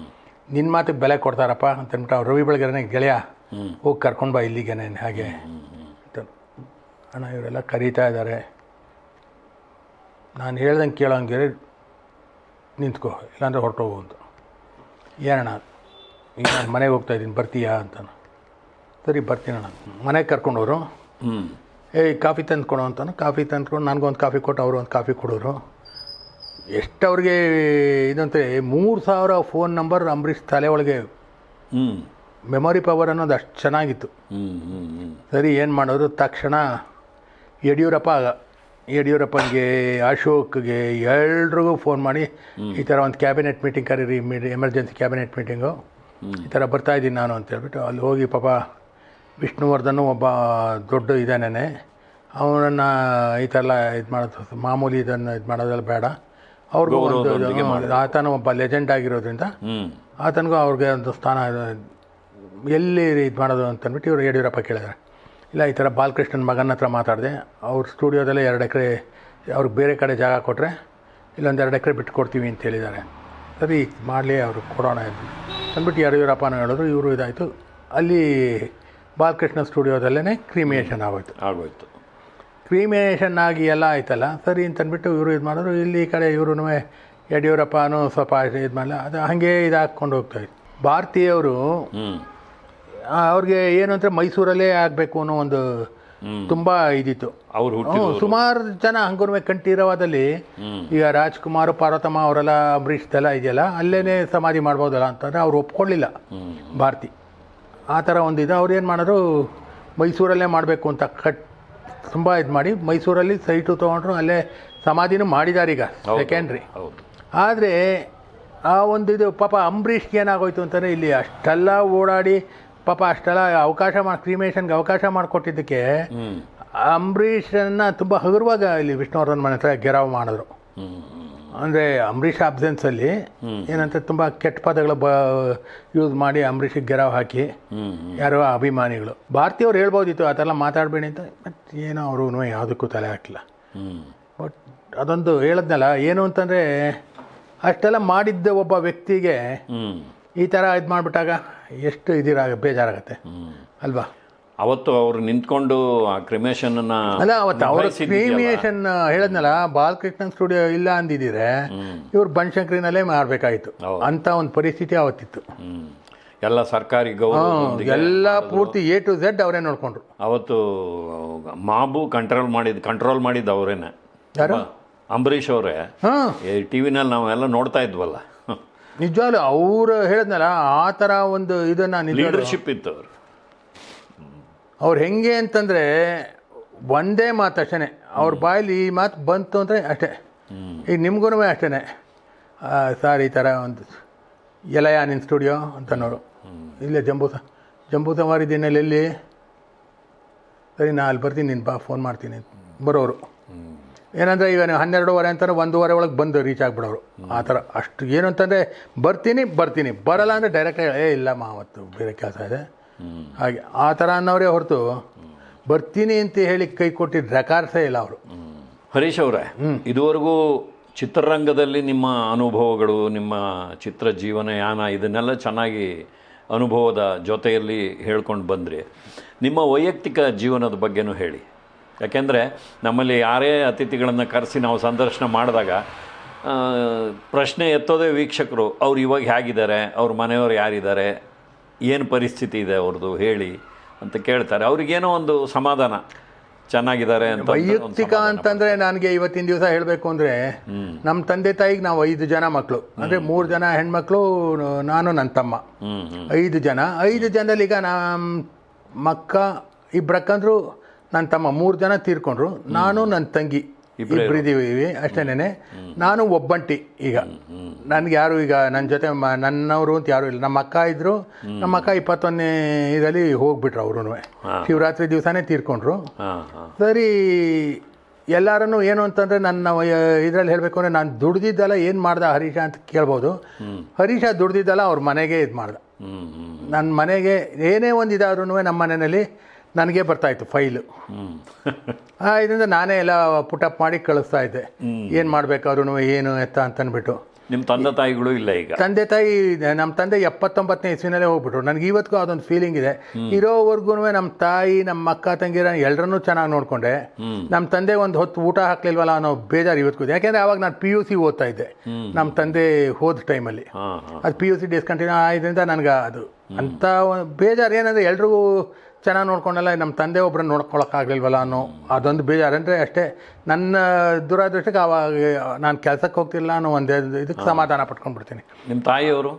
ನಿನ್ನ ಮಾತಿಗೆ ಬೆಲೆ ಕೊಡ್ತಾರಪ್ಪ ಅಂತ ಅಂದ್ಬಿಟ್ಟು ಅವ್ರು ರವಿ ಬೆಳಗೆರೆನೇ ಗೆಳೆಯ ಹೋಗಿ ಕರ್ಕೊಂಡು ಬಾ ಇಲ್ಲಿಗೆನೆ ಹಾಗೆ. ಅಂತ. ಅಣ್ಣ ಇವರೆಲ್ಲ ಕರೀತಾ ಇದ್ದಾರೆ. ನಾನು ಹೇಳ್ದಂಗೆ ಕೇಳೋಂಗೆ ನಿಂತ್ಕೋ ಇಲ್ಲಾಂದ್ರೆ ಹೊರಟೋಗು ಅಂತ. ಏನಣ್ಣ ಈಗ ನಾನು ಮನೆಗೆ ಹೋಗ್ತಾ ಇದ್ದೀನಿ ಬರ್ತೀಯಾ ಅಂತ ಸರಿ ಬರ್ತೀನಣ್ಣ ಮನೆಗೆ ಕರ್ಕೊಂಡವರು ಹ್ಞೂ ಏಯ್ ಕಾಫಿ ತಂದುಕೊಡು ಅಂತ ಕಾಫಿ ತಂದ್ಕೊಂಡು ನನಗೊಂದು ಕಾಫಿ ಕೊಟ್ಟು ಅವರು ಒಂದು ಕಾಫಿ ಕೊಡೋರು. ಎಷ್ಟು ಅವ್ರಿಗೆ ಇದಂತೆ ಮೂರು ಸಾವಿರ ಫೋನ್ ನಂಬರ್ ಅಂಬರೀಷ್ ತಲೆ ಒಳಗೆ ಹ್ಞೂ ಮೆಮೊರಿ ಪವರ್ ಅನ್ನೋದು ಅಷ್ಟು ಚೆನ್ನಾಗಿತ್ತು. ಸರಿ ಏನು ಮಾಡೋದು? ತಕ್ಷಣ ಯಡಿಯೂರಪ್ಪ ಯಡಿಯೂರಪ್ಪನಿಗೆ ಅಶೋಕ್ಗೆ ಎಲ್ರಿಗೂ ಫೋನ್ ಮಾಡಿ ಈ ಥರ ಒಂದು ಕ್ಯಾಬಿನೆಟ್ ಮೀಟಿಂಗ್ ಕರೀರಿ ಎಮರ್ಜೆನ್ಸಿ ಕ್ಯಾಬಿನೆಟ್ ಮೀಟಿಂಗು ಈ ಥರ ಬರ್ತಾ ಇದ್ದೀನಿ ನಾನು ಅಂತ ಹೇಳ್ಬಿಟ್ಟು ಅಲ್ಲಿ ಹೋಗಿ ಪಾಪ ವಿಷ್ಣುವರ್ಧನ್ ಒಬ್ಬ ದೊಡ್ಡ ಇದ್ದಾನೆ ಅವನನ್ನು ಈ ಥರ ಎಲ್ಲ ಇದು ಮಾಡೋದು ಮಾಮೂಲಿ ಇದನ್ನು ಇದು ಮಾಡೋದೆಲ್ಲ ಬೇಡ. ಅವ್ರಿಗೂ ಒಂದು ಆತನ ಒಬ್ಬ ಲೆಜೆಂಡ್ ಆಗಿರೋದ್ರಿಂದ ಆತನಿಗೂ ಅವ್ರಿಗೆ ಒಂದು ಸ್ಥಾನ ಎಲ್ಲಿ ಇದು ಮಾಡೋದು ಅಂತಂದ್ಬಿಟ್ಟು ಇವರು ಯಡಿಯೂರಪ್ಪ ಕೇಳಿದ್ದಾರೆ ಇಲ್ಲ ಈ ಥರ ಬಾಲಕೃಷ್ಣನ ಮಗನ ಹತ್ರ ಮಾತಾಡಿದೆ. ಅವ್ರ ಸ್ಟುಡಿಯೋದಲ್ಲೇ ಎರಡು ಎಕರೆ ಅವ್ರಿಗೆ ಬೇರೆ ಕಡೆ ಜಾಗ ಕೊಟ್ಟರೆ ಇಲ್ಲೊಂದು ಎರಡು ಎಕರೆ ಬಿಟ್ಟು ಕೊಡ್ತೀವಿ ಅಂತ ಹೇಳಿದ್ದಾರೆ. ಸರಿ ಮಾಡಲಿ ಅವರು ಕೊಡೋಣ ಅಂತ. ಅಂದ್ಬಿಟ್ಟು ಯಡಿಯೂರಪ್ಪನ ಹೇಳಿದ್ರು ಇವರು ಇದಾಯಿತು. ಅಲ್ಲಿ ಬಾಲಕೃಷ್ಣ ಸ್ಟುಡಿಯೋದಲ್ಲೇ ಕ್ರಿಮಿಯೇಷನ್ ಆಗೋಯ್ತು. ಆಗೋಯ್ತು. ಕ್ರಿಮಿನೇಷನ್ ಆಗಿ ಎಲ್ಲ ಆಯ್ತಲ್ಲ ಸರಿ ಅಂತಂದ್ಬಿಟ್ಟು ಇವರು ಇದು ಮಾಡಿದ್ರು. ಇಲ್ಲಿ ಈ ಕಡೆ ಇವ್ರೂ ಯಡಿಯೂರಪ್ಪನೂ ಸ್ವಲ್ಪ ಇದು ಮಾಡಲ್ಲ ಅದು ಹಾಗೆ ಇದು ಹಾಕ್ಕೊಂಡು ಹೋಗ್ತಾಯಿತ್ತು ಭಾರತೀಯವರು ಅವ್ರಿಗೆ ಏನು ಅಂದರೆ ಮೈಸೂರಲ್ಲೇ ಆಗಬೇಕು ಅನ್ನೋ ಒಂದು ತುಂಬ ಇದಿತ್ತು. ಅವ್ರು ಸುಮಾರು ಜನ ಹಂಗೂರ್ಮೆ ಕಂಠೀರವಾದಲ್ಲಿ ಈಗ ರಾಜ್ಕುಮಾರ್ ಪಾರ್ವತಮ್ಮ ಅವರೆಲ್ಲ ಅಂಬರೀಷ್ದೆಲ್ಲ ಇದೆಯಲ್ಲ ಅಲ್ಲೇ ಸಮಾಧಿ ಮಾಡ್ಬೋದಲ್ಲ ಅಂತಂದರೆ ಅವ್ರು ಒಪ್ಕೊಳ್ಳಿಲ್ಲ ಭಾರತಿ. ಆ ಥರ ಒಂದು ಇದು. ಅವ್ರು ಏನು ಮಾಡಿದ್ರು ಮೈಸೂರಲ್ಲೇ ಮಾಡಬೇಕು ಅಂತ ಕಟ್ ತುಂಬ ಇದು ಮಾಡಿ ಮೈಸೂರಲ್ಲಿ ಸೈಟು ತೊಗೊಂಡ್ರು ಅಲ್ಲೇ ಸಮಾಧಿನೂ ಮಾಡಿದ್ದಾರೆ ಈಗ ಸೆಕೆಂಡ್ರಿ ಆದರೆ ಆ ಒಂದು ಇದು ಪಾಪ ಅಂಬರೀಷ್ಗೆ ಏನಾಗೋಯ್ತು ಅಂತಂದರೆ ಇಲ್ಲಿ ಅಷ್ಟೆಲ್ಲ ಓಡಾಡಿ ಪಾಪ ಅಷ್ಟೆಲ್ಲ ಅವಕಾಶ ಮಾಡಿ ಕ್ರಿಮೇಷನ್ಗೆ ಅವಕಾಶ ಮಾಡಿಕೊಟ್ಟಿದ್ದಕ್ಕೆ ಅಂಬರೀಷನ್ನ ತುಂಬ ಹಗುರವಾಗ ಇಲ್ಲಿ ವಿಷ್ಣುವರ್ಧನ್ ಮನೆ ಹತ್ರ ಗೆರಾವ್ ಮಾಡಿದ್ರು. ಅಂದರೆ ಅಂಬರೀಷ್ ಅಬ್ಸೆನ್ಸಲ್ಲಿ ಏನಂತ ತುಂಬ ಕೆಟ್ಟ ಪದಗಳು ಬ ಯೂಸ್ ಮಾಡಿ ಅಂಬರೀಷಿಗೆ ಗೆರಾವ್ ಹಾಕಿ ಯಾರೋ ಅಭಿಮಾನಿಗಳು. ಭಾರತೀಯವ್ರು ಹೇಳ್ಬೋದಿತ್ತು ಆ ಥರ ಮಾತಾಡಬೇಡಿ ಅಂತ ಬಟ್ ಏನೋ ಅವರು ಯಾವುದಕ್ಕೂ ತಲೆ ಹಾಕಿಲ್ಲ ಬಟ್ ಅದೊಂದು ಹೇಳದ್ನಲ್ಲ ಏನು ಅಂತಂದರೆ ಅಷ್ಟೆಲ್ಲ ಮಾಡಿದ್ದ ಒಬ್ಬ ವ್ಯಕ್ತಿಗೆ ಈ ಥರ ಇದು ಮಾಡಿಬಿಟ್ಟಾಗ ಎಷ್ಟು ಇದಿರಾಗ ಬೇಜಾರಾಗುತ್ತೆ. ಅಲ್ವಾ? ಅವತ್ತು ಅವರು ನಿಂತ್ಕೊಂಡು ಆ ಕ್ರಿಮೇಷನ್ನ ಅಲ್ಲ ಅವತ್ತು ಅವರ ಕ್ರಿಮಿಯೇಷನ್ ಹೇಳದ್ನಲ್ಲ ಬಾಲಕೃಷ್ಣನ್ ಸ್ಟುಡಿಯೋ ಇಲ್ಲ ಅಂದಿದ್ದೀರೆ ಇವ್ರು ಬನಶಂಕರಿನಲ್ಲೇ ಮಾಡಬೇಕಾಯಿತು. ಅಂತ ಒಂದು ಪರಿಸ್ಥಿತಿ ಅವತ್ತಿತ್ತು. ಎಲ್ಲ ಸರ್ಕಾರಿ ಗೌರವ ಎಲ್ಲ ಪೂರ್ತಿ ಎ ಟು ಝೆಡ್ ಅವರೇ ನೋಡ್ಕೊಂಡ್ರು. ಅವತ್ತು ಮಾಬು ಕಂಟ್ರೋಲ್ ಮಾಡಿದ್ದು ಕಂಟ್ರೋಲ್ ಮಾಡಿದ್ದು ಅವರೇನೆ. ಯಾರು? ಅಂಬರೀಷ್ ಅವರೇ. ಟಿ ವಿನಲ್ಲಿ ನಾವೆಲ್ಲ ನೋಡ್ತಾ ಇದ್ವಲ್ಲ. ನಿಜವಾಗ್ಲೂ ಅವರು ಹೇಳಿದ್ನಲ್ಲ ಆ ಥರ ಒಂದು ಇದನ್ನು ಲೀಡರ್ಶಿಪ್ ಇತ್ತು ಅವರು ಅವ್ರು ಹೆಂಗೆ ಅಂತಂದರೆ ಒಂದೇ ಮಾತು ಅಷ್ಟೇ ಅವ್ರ ಬಾಯಲ್ಲಿ ಈ ಮಾತು ಬಂತು ಅಂದರೆ ಅಷ್ಟೇ. ಈಗ ನಿಮ್ಗೂ ಅಷ್ಟೇ ಸರ್ ಈ ಥರ ಒಂದು ಎಲಯ ನಿನ್ನ ಸ್ಟುಡಿಯೋ ಅಂತ ನೋಡು ಇಲ್ಲೇ ಜಂಬೂ ಸ ಜಂಬೂ ಸವಾರಿದ್ದೀನಲ್ಲಿ ಎಲ್ಲಿ ಸರಿ ನಾ ಅಲ್ಲಿ ಬರ್ತೀನಿ ನೀನು ಬಾ ಫೋನ್ ಮಾಡ್ತೀನಿ ಬರೋರು. ಏನಂದರೆ ಈಗ ನೀವು ಹನ್ನೆರಡೂವರೆ ಅಂತಾರೆ ಒಂದೂವರೆ ಒಳಗೆ ಬಂದು ರೀಚ್ ಆಗಿಬಿಡೋರು. ಆ ಥರ ಅಷ್ಟು ಏನು ಅಂತಂದರೆ ಬರ್ತೀನಿ ಬರ್ತೀನಿ. ಬರಲ್ಲ ಅಂದರೆ ಡೈರೆಕ್ಟ್ ಏ ಇಲ್ಲ ಅವತ್ತು ಬೇರೆ ಕೆಲಸ ಇದೆ. ಹಾಗೆ ಆ ಥರ ಅನ್ನೋರೇ ಹೊರತು ಬರ್ತೀನಿ ಅಂತ ಹೇಳಿ ಕೈ ಕೊಟ್ಟಿದ್ದ ರೆಕಾರ್ಡ್ಸೇ ಇಲ್ಲ ಅವರು. ಹರೀಶ್ ಅವರೇ ಇದುವರೆಗೂ ಚಿತ್ರರಂಗದಲ್ಲಿ ನಿಮ್ಮ ಅನುಭವಗಳು ನಿಮ್ಮ ಚಿತ್ರ ಜೀವನಯಾನ ಇದನ್ನೆಲ್ಲ ಚೆನ್ನಾಗಿ ಅನುಭವದ ಜೊತೆಯಲ್ಲಿ ಹೇಳ್ಕೊಂಡು ಬಂದ್ರಿ. ನಿಮ್ಮ ವೈಯಕ್ತಿಕ ಜೀವನದ ಬಗ್ಗೆನೂ ಹೇಳಿ. ಯಾಕೆಂದರೆ ನಮ್ಮಲ್ಲಿ ಯಾರೇ ಅತಿಥಿಗಳನ್ನು ಕರೆಸಿ ನಾವು ಸಂದರ್ಶನ ಮಾಡಿದಾಗ ಪ್ರಶ್ನೆ ಎತ್ತೋದೇ ವೀಕ್ಷಕರು ಅವ್ರು ಇವಾಗ ಹೇಗಿದ್ದಾರೆ ಅವ್ರ ಮನೆಯವರು ಯಾರಿದ್ದಾರೆ ಏನು ಪರಿಸ್ಥಿತಿ ಇದೆ ಅವ್ರದ್ದು ಹೇಳಿ ಅಂತ ಕೇಳ್ತಾರೆ. ಅವ್ರಿಗೇನೋ ಒಂದು ಸಮಾಧಾನ ಚೆನ್ನಾಗಿದ್ದಾರೆ ಅಂತ ವೈಯಕ್ತಿಕ ಅಂತಂದರೆ ನನಗೆ ಇವತ್ತಿನ ದಿವಸ ಹೇಳಬೇಕು ಅಂದರೆ ನಮ್ಮ ತಂದೆ ತಾಯಿಗೆ ನಾವು ಐದು ಜನ ಮಕ್ಕಳು ಅಂದರೆ ಮೂರು ಜನ ಹೆಣ್ಮಕ್ಳು ನಾನು ನನ್ನ ತಮ್ಮ ಐದು ಜನ. ಐದು ಜನದಲ್ಲಿ ಈಗ ನಮ್ಮ ಮಕ್ಕ ಇಬ್ಬರಕ್ಕಂದ್ರು ನನ್ನ ತಮ್ಮ ಮೂರು ಜನ ತೀರ್ಕೊಂಡ್ರು. ನಾನು ನನ್ನ ತಂಗಿ ಇಬ್ಬರಿದ್ದೀವಿ ಅಷ್ಟೇನೆ ನಾನು. ಒಬ್ಬಂಟಿ ಈಗ. ನನಗೆ ಯಾರು ಈಗ ನನ್ನ ಜೊತೆ ಮ- ನನ್ನವರು ಅಂತ ಯಾರು ಇಲ್ಲ. ನಮ್ಮ ಅಕ್ಕ ಇದ್ದರು ನಮ್ಮ ಅಕ್ಕ ಇಪ್ಪತ್ತೊಂದನೇ ಇದರಲ್ಲಿ ಹೋಗ್ಬಿಟ್ರು ಅವರು ಶಿವರಾತ್ರಿ ದಿವಸನೇ ತೀರ್ಕೊಂಡ್ರು. ಸರಿ ಎಲ್ಲರನ್ನು ಏನು ಅಂತಂದರೆ ನನ್ನ ಇದರಲ್ಲಿ ಹೇಳಬೇಕು ಅಂದರೆ ನಾನು ದುಡ್ದಿದ್ದಲ್ಲ ಏನು ಮಾಡ್ದೆ ಹರೀಶ ಅಂತ ಕೇಳ್ಬೋದು. ಹರೀಶ ದುಡ್ದಿದ್ದಲ್ಲ ಅವ್ರ ಮನೆಗೆ ಇದು ಮಾಡ್ದ ನನ್ನ ಮನೆಗೆ ಏನೇ ಒಂದು ಇದಾದ್ರೂ ನಮ್ಮ ಮನೆಯಲ್ಲಿ ನನಗೆ ಬರ್ತಾಯಿತ್ತು ಫೈಲು. ಇದರಿಂದ ನಾನೇ ಎಲ್ಲ ಪುಟಪ್ ಮಾಡಿ ಕಳಿಸ್ತಾ ಇದ್ದೆ. ಏನು ಮಾಡಬೇಕಾದ್ರೂ ಏನು ಎತ್ತ ಅಂತಂದ್ಬಿಟ್ಟು ನಿಮ್ಮ ತಂದೆ ತಾಯಿಗಳು ಇಲ್ಲ ಈಗ? ತಂದೆ ತಾಯಿ ನಮ್ಮ ತಂದೆ ಎಪ್ಪತ್ತೊಂಬತ್ತನೇ ಇಸ್ವಿನಲ್ಲೇ ಹೋಗ್ಬಿಟ್ರು. ನನಗೆ ಇವತ್ತಿಗೂ ಅದೊಂದು ಫೀಲಿಂಗ್ ಇದೆ. ಇರೋವರೆಗೂ ನಮ್ಮ ತಾಯಿ ನಮ್ಮ ಅಕ್ಕ ತಂಗಿರ ಎಲ್ಲರನ್ನೂ ಚೆನ್ನಾಗಿ ನೋಡಿಕೊಂಡೆ. ನಮ್ಮ ತಂದೆ ಒಂದು ಹೊತ್ತು ಊಟ ಹಾಕ್ಲಿಲ್ವಲ್ಲ ಅನ್ನೋ ಬೇಜಾರು ಇವತ್ತಿಗೂ ಇದೆ. ಯಾಕೆಂದರೆ ಅವಾಗ ನಾನು ಪಿ ಯು ಸಿ ಓದ್ತಾ ಇದ್ದೆ. ನಮ್ಮ ತಂದೆ ಹೋದ ಟೈಮಲ್ಲಿ ಅದು ಪಿ ಯು ಸಿ ಡಿಸ್ಕಂಟಿನ್ಯೂ ಆದ್ರಿಂದ ನನಗೆ ಅದು ಅಂಥ ಬೇಜಾರು. ಏನಂದರೆ ಎಲ್ರಿಗೂ ಚೆನ್ನಾಗಿ ನೋಡ್ಕೊಂಡಲ್ಲ ನಮ್ಮ ತಂದೆ ಒಬ್ಬರನ್ನ ನೋಡ್ಕೊಳಕ್ಕಾಗಲಿಲ್ವಲ್ಲ ಅನ್ನೋ ಅದೊಂದು ಬೇಜಾರು. ಅಂದರೆ ಅಷ್ಟೇ ನನ್ನ ದುರಾದೃಷ್ಟಕ್ಕೆ ಅವಾಗ ನಾನು ಕೆಲಸಕ್ಕೆ ಹೋಗ್ತಿಲ್ಲ ಅನ್ನೋ ಒಂದು ಇದಕ್ಕೆ ಸಮಾಧಾನ ಪಟ್ಕೊಂಡ್ಬಿಡ್ತೀನಿ. ನಿಮ್ಮ ತಾಯಿಯವರು?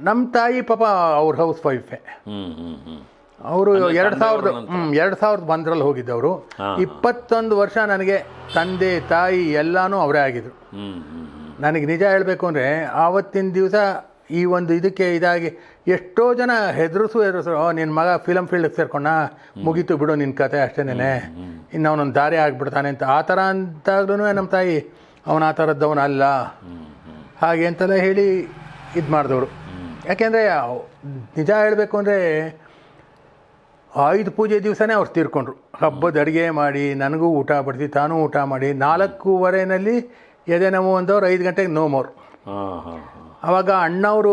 ನಮ್ಮ ತಾಯಿ ಪಾಪ ಅವ್ರ ಹೌಸ್ ವೈಫೆ ಅವರು ಎರಡು ಸಾವಿರದ ಹ್ಞೂ ಎರಡು ಸಾವಿರದ ಒಂದರಲ್ಲಿ ಹೋಗಿದ್ದವರು. ಇಪ್ಪತ್ತೊಂದು ವರ್ಷ ನನಗೆ ತಂದೆ ತಾಯಿ ಎಲ್ಲನೂ ಅವರೇ ಆಗಿದ್ರು. ನನಗೆ ನಿಜ ಹೇಳಬೇಕು ಅಂದರೆ ಆವತ್ತಿನ ದಿವಸ ಈ ಒಂದು ಇದಕ್ಕೆ ಇದಾಗಿ ಎಷ್ಟೋ ಜನ ಹೆದರ್ಸು ಹೆದರ್ಸು ನಿನ್ನ ಮಗ ಫಿಲಮ್ ಫೀಲ್ಡ್ಗೆ ಸೇರ್ಕೊಂಡ? ಮುಗೀತು ಬಿಡು ನಿನ್ನ ಕತೆ ಅಷ್ಟೇನೆ ಇನ್ನು ಅವನೊಂದು ದಾರಿ ಆಗಿಬಿಡ್ತಾನೆ ಅಂತ. ಆ ಥರ ಅಂತಾಗ್ಲೂ ನಮ್ಮ ತಾಯಿ ಅವನ ಆ ಥರದ್ದವನು ಅಲ್ಲ. ಹಾಗೆ ಅಂತೆಲ್ಲ ಹೇಳಿ ಇದು ಮಾಡಿದವರು. ಯಾಕೆಂದರೆ ನಿಜ ಹೇಳಬೇಕು ಅಂದರೆ ಆಯುಧ ಪೂಜೆ ದಿವಸನೇ ಅವ್ರು ತೀರ್ಕೊಂಡ್ರು. ಹಬ್ಬದ ಅಡುಗೆ ಮಾಡಿ ನನಗೂ ಊಟ ಬಡಿಸಿ ತಾನೂ ಊಟ ಮಾಡಿ ನಾಲ್ಕೂವರೆನಲ್ಲಿ ಎದೆ ನೋವು ಅಂದವ್ರು ಐದು ಗಂಟೆಗೆ ಹಾಂ. ಆವಾಗ ಅಣ್ಣವರು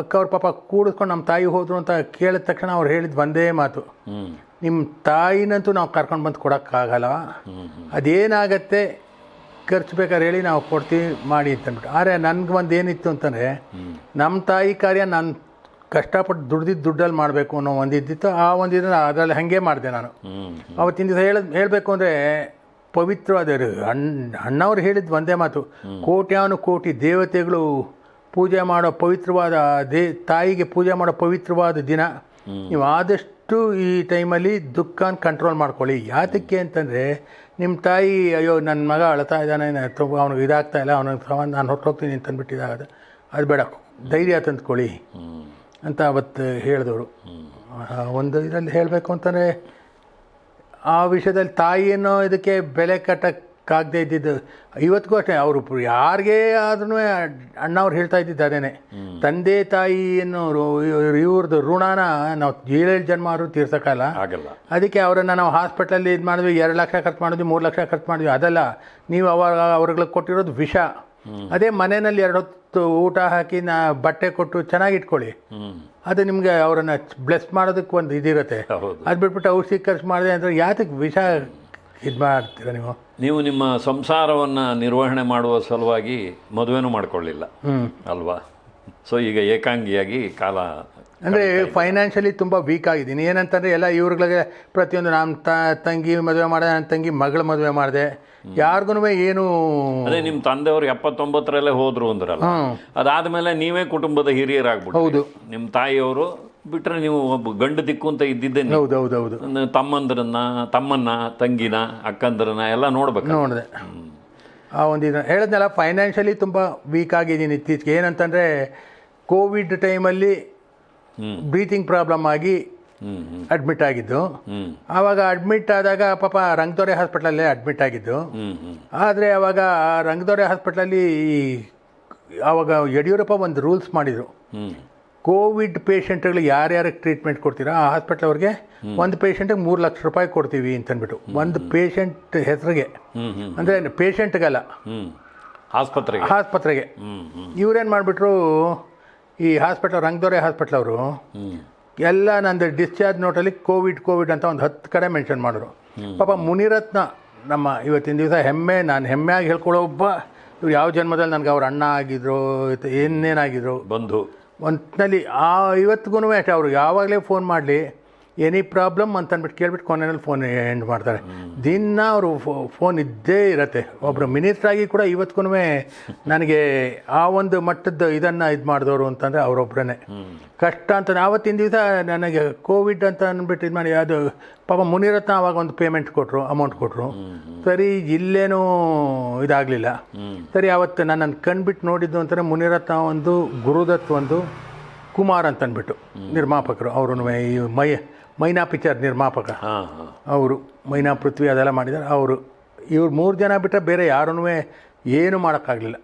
ಅಕ್ಕವ್ರ ಪಾಪ ಕೂಡಿಸ್ಕೊಂಡು ನಮ್ಮ ತಾಯಿ ಹೋದ್ರು ಅಂತ ಕೇಳಿದ ತಕ್ಷಣ ಅವ್ರು ಹೇಳಿದ ಒಂದೇ ಮಾತು. ನಿಮ್ಮ ತಾಯಿನಂತೂ ನಾವು ಕರ್ಕೊಂಡು ಬಂದು ಕೊಡೋಕ್ಕಾಗಲ್ಲ. ಅದೇನಾಗತ್ತೆ ಖರ್ಚು ಬೇಕಾದ್ರೆ ಹೇಳಿ ನಾವು ಕೊಡ್ತೀವಿ ಮಾಡಿ ಅಂತಂದ್ಬಿಟ್ಟು ಆದರೆ ನನಗೆ ಒಂದು ಏನಿತ್ತು ಅಂತಂದರೆ ನಮ್ಮ ತಾಯಿ ಕಾರ್ಯ ನಾನು ಕಷ್ಟಪಟ್ಟು ದುಡ್ದಿದ್ದು ದುಡ್ಡಲ್ಲಿ ಮಾಡಬೇಕು ಅನ್ನೋ ಒಂದು ಇದ್ದಿತ್ತು. ಆ ಒಂದು ಇದನ್ನು ಅದರಲ್ಲಿ ಹಾಗೆ ಮಾಡಿದೆ ನಾನು. ಅವತ್ತಿನ ದಿವಸ ಹೇಳ ಹೇಳಬೇಕು ಅಂದರೆ ಪವಿತ್ರವಾದ ಅಣ್ಣ ಅಣ್ಣವ್ರು ಹೇಳಿದ್ದು ಒಂದೇ ಮಾತು. ಕೋಟ್ಯಾನು ಕೋಟಿ ದೇವತೆಗಳು ಪೂಜೆ ಮಾಡೋ ಪವಿತ್ರವಾದ ದೇ ತಾಯಿಗೆ ಪೂಜೆ ಮಾಡೋ ಪವಿತ್ರವಾದ ದಿನ. ನೀವು ಆದಷ್ಟು ಈ ಟೈಮಲ್ಲಿ ದುಃಖನ ಕಂಟ್ರೋಲ್ ಮಾಡ್ಕೊಳ್ಳಿ. ಯಾತಕ್ಕೆ ಅಂತಂದರೆ ನಿಮ್ಮ ತಾಯಿ ಅಯ್ಯೋ ನನ್ನ ಮಗ ಅಳ್ತಾ ಇದ್ದಾನೆ ಅವ್ನಿಗೆ ಇದಾಗ್ತಾ ಇಲ್ಲ ಅವನಿಗೆ ನಾನು ಹೊರಟೋಗ್ತೀನಿ ಅಂತಂದ್ಬಿಟ್ಟು ಇದಾಗದು ಅದು ಬೇಡ ಧೈರ್ಯ ತಂದ್ಕೊಳ್ಳಿ ಅಂತ ಅವತ್ತು ಹೇಳಿದವರು. ಒಂದು ಇದರಲ್ಲಿ ಹೇಳಬೇಕು ಅಂತಂದರೆ ಆ ವಿಷಯದಲ್ಲಿ ತಾಯಿ ಅನ್ನೋ ಇದಕ್ಕೆ ಬೆಲೆ ಕಟ್ಟಕ್ಕಾಗದೇ ಇದ್ದಿದ್ದು. ಇವತ್ತಿಗೂ ಅಷ್ಟೇ ಅವರು ಯಾರಿಗೇ ಆದ್ರೂ ಅಣ್ಣವ್ರು ಹೇಳ್ತಾ ಇದ್ದಿದ್ದು ಅದೇನೆ. ತಂದೆ ತಾಯಿ ಅನ್ನೋರು ಇವ್ರದ್ದು ಋಣನ ನಾವು ಏಳೇಳು ಜನ್ಮ ಅವರು ತೀರ್ಸೋಕ್ಕಲ್ಲ. ಆಗಲ್ಲ. ಅದಕ್ಕೆ ಅವರನ್ನು ನಾವು ಹಾಸ್ಪಿಟ್ಲಲ್ಲಿ ಇದು ಮಾಡಿದ್ವಿ ಎರಡು ಲಕ್ಷ ಖರ್ಚು ಮಾಡಿದ್ವಿ ಮೂರು ಲಕ್ಷ ಖರ್ಚು ಮಾಡಿದ್ವಿ. ಅದಲ್ಲ ನೀವು ಅವಾಗ ಅವ್ರಿಗೆ ಕೊಟ್ಟಿರೋದು ವಿಷ. ಅದೇ ಮನೆಯಲ್ಲಿ ಎರಡು ಹೊತ್ತು ಊಟ ಹಾಕಿ ನಾ ಬಟ್ಟೆ ಕೊಟ್ಟು ಚೆನ್ನಾಗಿ ಇಟ್ಕೊಳ್ಳಿ. ಹ್ಮ್. ಅದು ನಿಮಗೆ ಅವರನ್ನು ಬ್ಲೆಸ್ ಮಾಡೋದಕ್ಕೆ ಒಂದು ಇದಿರುತ್ತೆ. ಅದು ಬಿಟ್ಬಿಟ್ಟು ಔಷಧಿ ಖರ್ಚು ಮಾಡಿದೆ ಅಂದರೆ ಯಾತಕ್ಕೆ ವಿಷ ಇದು ಮಾಡ್ತೀರಾ ನೀವು? ನೀವು ನಿಮ್ಮ ಸಂಸಾರವನ್ನು ನಿರ್ವಹಣೆ ಮಾಡುವ ಸಲುವಾಗಿ ಮದುವೆನೂ ಮಾಡ್ಕೊಳ್ಳಿಲ್ಲ. ಅಲ್ವಾ? ಸೊ ಈಗ ಏಕಾಂಗಿಯಾಗಿ ಕಾಲ ಅಂದರೆ ಫೈನಾನ್ಷಿಯಲಿ ತುಂಬ ವೀಕ್ ಆಗಿದ್ದೀನಿ. ಏನಂತಂದರೆ ಎಲ್ಲ ಇವ್ರುಗಳಿಗೆ ಪ್ರತಿಯೊಂದು ನಮ್ಮ ತ ತಂಗಿ ಮದುವೆ ಮಾಡಿದೆ ನನ್ನ ತಂಗಿ ಮಗಳ ಮದುವೆ ಮಾಡಿದೆ. ಯಾರಿಗೂ ಏನು ಅದೇ ನಿಮ್ಮ ತಂದೆಯವರು ಎಪ್ಪತ್ತೊಂಬತ್ತರಲ್ಲೇ ಹೋದ್ರು ಅಂದ್ರಲ್ಲ. ಅದಾದ ಮೇಲೆ ನೀವೇ ಕುಟುಂಬದ ಹಿರಿಯರಾಗ್ಬಿಟ್ಟು ಹೌದು. ನಿಮ್ಮ ತಾಯಿಯವರು ಬಿಟ್ರೆ ನೀವು ಒಬ್ಬ ಗಂಡು ದಿಕ್ಕು ಅಂತ ಇದ್ದಿದ್ದೆ ನೀವು. ಹೌದು ಹೌದು ಹೌದು. ಒಂದು ತಮ್ಮಂದ್ರನ್ನ ತಮ್ಮನ್ನ ತಂಗಿನ ಅಕ್ಕಂದ್ರನ್ನ ಎಲ್ಲ ನೋಡ್ಬೇಕು. ನೋಡಿದೆ. ಆ ಒಂದು ಇದು ಹೇಳಿದ್ನಲ್ಲ ಫೈನಾನ್ಷಿಯಲಿ ತುಂಬ ವೀಕ್ ಆಗಿದ್ದೀನಿ ಇತ್ತೀಚೆಗೆ. ಏನಂತಂದರೆ ಕೋವಿಡ್ ಟೈಮಲ್ಲಿ ಅಲ್ಲಿ ಬ್ರೀತಿಂಗ್ ಪ್ರಾಬ್ಲಮ್ ಆಗಿ ಹ್ಮ್ ಹ್ಮ್. ಅಡ್ಮಿಟ್ ಆಗಿದ್ದು. ಹ್ಮ್. ಆವಾಗ ಅಡ್ಮಿಟ್ ಆದಾಗ ಪಾಪ ರಂಗದೊರೆ ಹಾಸ್ಪಿಟ್ಲಲ್ಲೇ ಅಡ್ಮಿಟ್ ಆಗಿದ್ದು. ಹ್ಮ್ ಹ್ಮ್. ಆದರೆ ಆವಾಗ ರಂಗದೊರೆ ಹಾಸ್ಪಿಟ್ಲಲ್ಲಿ ಆವಾಗ ಯಡಿಯೂರಪ್ಪ ಒಂದು ರೂಲ್ಸ್ ಮಾಡಿದರು. ಹ್ಮ್. ಕೋವಿಡ್ ಪೇಷಂಟ್ಗಳು ಯಾರ್ಯಾರಿಗೆ ಟ್ರೀಟ್ಮೆಂಟ್ ಕೊಡ್ತೀರಾ? ಆ ಹಾಸ್ಪಿಟ್ಲ್ ಅವ್ರಿಗೆ ಒಂದು ಪೇಷಂಟಿಗೆ ಮೂರು ಲಕ್ಷ ರೂಪಾಯಿ ಕೊಡ್ತೀವಿ ಅಂತಂದ್ಬಿಟ್ಟು ಒಂದು ಪೇಷಂಟ್ ಹೆಸರಿಗೆ. ಅಂದರೆ ಪೇಷಂಟ್ಗಲ್ಲ. ಆಸ್ಪತ್ರೆಗೆ. ಆಸ್ಪತ್ರೆಗೆ. ಇವ್ರೇನು ಮಾಡಿಬಿಟ್ರು ಈ ಹಾಸ್ಪಿಟ್ಲ್ ರಂಗದೊರೆ ಹಾಸ್ಪಿಟ್ಲ್ ಅವರು ಎಲ್ಲ ನಂದು ಡಿಸ್ಚಾರ್ಜ್ ನೋಟಲ್ಲಿ ಕೋವಿಡ್ ಕೋವಿಡ್ ಅಂತ ಒಂದು ಹತ್ತು ಕಡೆ ಮೆನ್ಷನ್ ಮಾಡಿದ್ರು. ಪಾಪ ಮುನಿರತ್ನ ನಮ್ಮ ಇವತ್ತಿನ ದಿವಸ ಹೆಮ್ಮೆ ನಾನು ಹೆಮ್ಮೆಯಾಗಿ ಹೇಳ್ಕೊಳ್ಳೋ ಒಬ್ಬ ಇವ್ರು ಯಾವ ಜನ್ಮದಲ್ಲಿ ನನಗೆ ಅವ್ರ ಅಣ್ಣ ಆಗಿದ್ರು ಇನ್ನೇನಾಗಿದ್ರು ಬಂಧು. ಒಂದ್ನಲ್ಲಿ ಆ ಇವತ್ತಿಗೂ ಅಷ್ಟೇ. ಅವ್ರಿಗೆ ಯಾವಾಗಲೇ ಫೋನ್ ಮಾಡಲಿ ಎನಿ ಪ್ರಾಬ್ಲಮ್ ಅಂತ ಅಂದ್ಬಿಟ್ಟು ಕೇಳ್ಬಿಟ್ಟು ಕೊನೆಯಲ್ಲಿ ಫೋನ್ ಎಂಡ್ ಮಾಡ್ತಾರೆ. ದಿನ ಅವರು ಫೋನ್ ಇದ್ದೇ ಇರತ್ತೆ. ಒಬ್ಬರು ಆಗಿ ಕೂಡ ಇವತ್ತಿಗೂ ನನಗೆ ಆ ಒಂದು ಮಟ್ಟದ ಇದನ್ನು ಇದು ಮಾಡಿದವರು ಅಂತಂದರೆ ಅವರೊಬ್ಬರೇ ಕಷ್ಟ ಅಂತ ಆವತ್ತಿನ ದಿವಸ ನನಗೆ ಕೋವಿಡ್ ಅಂತ ಅಂದ್ಬಿಟ್ಟು ಇದು ಮಾಡಿ ಅದು ಪಾಪ ಮುನಿರತ್ನ ಆವಾಗ ಒಂದು ಪೇಮೆಂಟ್ ಕೊಟ್ಟರು ಅಮೌಂಟ್ ಕೊಟ್ಟರು ಸರಿ ಇಲ್ಲೇನೂ ಇದಾಗಲಿಲ್ಲ. ಸರಿ ಅವತ್ತು ನನ್ನನ್ನು ಕಣ್ಬಿಟ್ಟು ನೋಡಿದ್ದು ಅಂತಂದರೆ ಮುನಿರತ್ನ ಒಂದು ಗುರುದತ್ ಒಂದು ಕುಮಾರ್ ಅಂತ ಅಂದ್ಬಿಟ್ಟು ನಿರ್ಮಾಪಕರು. ಅವರು ಈ ಮೈ ಮೈನಾ ಪಿಕ್ಚರ್ ನಿರ್ಮಾಪಕ. ಅವರು ಮೈನಾ ಪೃಥ್ವಿ ಅದೆಲ್ಲ ಮಾಡಿದ್ದಾರೆ. ಅವರು ಇವ್ರು ಮೂರು ಜನ ಬಿಟ್ಟರೆ ಬೇರೆ ಯಾರೂ ಏನು ಮಾಡೋಕ್ಕಾಗಲಿಲ್ಲ.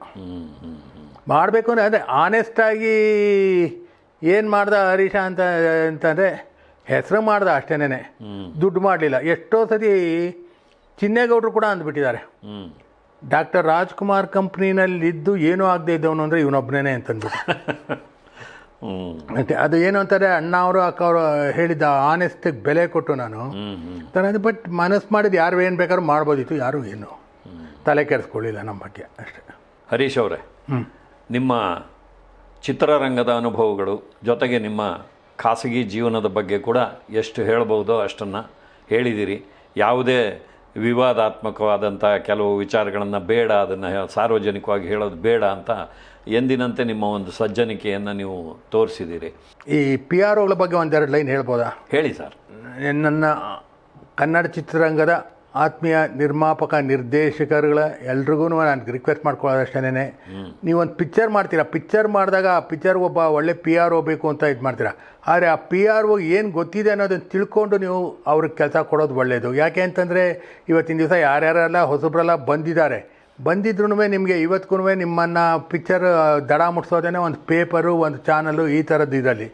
ಮಾಡಬೇಕು ಅಂದರೆ ಅದೇ ಆನೆಸ್ಟಾಗಿ ಏನು ಮಾಡ್ದ ಹರೀಶ ಅಂತ ಅಂತಂದರೆ ಹೆಸರು ಮಾಡ್ದ ಅಷ್ಟೇನೆ ದುಡ್ಡು ಮಾಡಲಿಲ್ಲ. ಎಷ್ಟೋ ಸತಿ ಚಿನ್ನೇಗೌಡರು ಕೂಡ ಅಂದ್ಬಿಟ್ಟಿದ್ದಾರೆ. ಡಾಕ್ಟರ್ ರಾಜ್ಕುಮಾರ್ ಕಂಪ್ನಿನಲ್ಲಿದ್ದು ಏನೂ ಆಗದೆ ಇದ್ದವನು ಅಂದರೆ ಇವನೊಬ್ಬನೇ ಅಂತಂದ್ಬಿಟ್ಟು ಮತ್ತೆ ಅದು ಏನು ಅಂತಾರೆ ಅಣ್ಣ ಅವರು ಅಕ್ಕ ಅವರು ಹೇಳಿದ್ದ ಆನೆಸ್ಟಿಗೆ ಬೆಲೆ ಕೊಟ್ಟು ನಾನು. ತನದು ಬಟ್ ಮನಸ್ಸು ಮಾಡಿದ್ದು ಯಾರು ಏನು ಬೇಕಾದ್ರೂ ಮಾಡ್ಬೋದಿತ್ತು ಯಾರು ಏನು. ತಲೆ ಕೆಡಿಸ್ಕೊಳ್ಳಿಲ್ಲ ನಮ್ಮ ಬಗ್ಗೆ ಅಷ್ಟೇ. ಹರೀಶ್ ಅವರೇ ನಿಮ್ಮ ಚಿತ್ರರಂಗದ ಅನುಭವಗಳು ಜೊತೆಗೆ ನಿಮ್ಮ ಖಾಸಗಿ ಜೀವನದ ಬಗ್ಗೆ ಕೂಡ ಎಷ್ಟು ಹೇಳ್ಬೋದೋ ಅಷ್ಟನ್ನು ಹೇಳಿದ್ದೀರಿ ಯಾವುದೇ ವಿವಾದಾತ್ಮಕವಾದಂಥ ಕೆಲವು ವಿಚಾರಗಳನ್ನು ಬೇಡ ಅದನ್ನು ಸಾರ್ವಜನಿಕವಾಗಿ ಹೇಳೋದು ಬೇಡ ಅಂತ ಎಂದಿನಂತೆ ನಿಮ್ಮ ಒಂದು ಸಜ್ಜನಿಕೆಯನ್ನು ನೀವು ತೋರಿಸಿದ್ದೀರಿ. ಈ ಪಿ ಆರ್ ಒಗಳ ಬಗ್ಗೆ ಒಂದೆರಡು ಲೈನ್ ಹೇಳ್ಬೋದಾ? ಹೇಳಿ ಸರ್. ನನ್ನ ಕನ್ನಡ ಚಿತ್ರರಂಗದ ಆತ್ಮೀಯ ನಿರ್ಮಾಪಕ ನಿರ್ದೇಶಕರುಗಳ ಎಲ್ರಿಗೂ ನಾನು ರಿಕ್ವೆಸ್ಟ್ ಮಾಡ್ಕೊಳ್ಳೋದಷ್ಟೇನೆ ನೀವೊಂದು ಪಿಕ್ಚರ್ ಮಾಡ್ತೀರಾ? ಪಿಕ್ಚರ್ ಮಾಡಿದಾಗ ಆ ಪಿಕ್ಚರ್ ಒಬ್ಬ ಒಳ್ಳೆ ಪಿ ಆರ್ ಒ ಬೇಕು ಅಂತ ಇದು ಮಾಡ್ತೀರಾ? ಆದರೆ ಆ ಪಿ ಆರ್ ಒ ಏನು ಗೊತ್ತಿದೆ ಅನ್ನೋದನ್ನು ತಿಳ್ಕೊಂಡು ನೀವು ಅವ್ರಿಗೆ ಕೆಲಸ ಕೊಡೋದು ಒಳ್ಳೆಯದು ಯಾಕೆ ಅಂತಂದರೆ ಇವತ್ತಿನ ದಿವಸ ಯಾರ್ಯಾರೆಲ್ಲ ಹೊಸಬ್ರೆಲ್ಲ ಬಂದಿದ್ದಾರೆ. ಬಂದಿದ್ರು ನಿಮಗೆ ಇವತ್ತಿಗೂ ನಿಮ್ಮನ್ನು ಪಿಕ್ಚರ್ ದಡ ಮುಟ್ಸೋದೇ ಒಂದು ಪೇಪರು, ಒಂದು ಚಾನಲು ಈ ಥರದ್ದು ಇದರಲ್ಲಿ.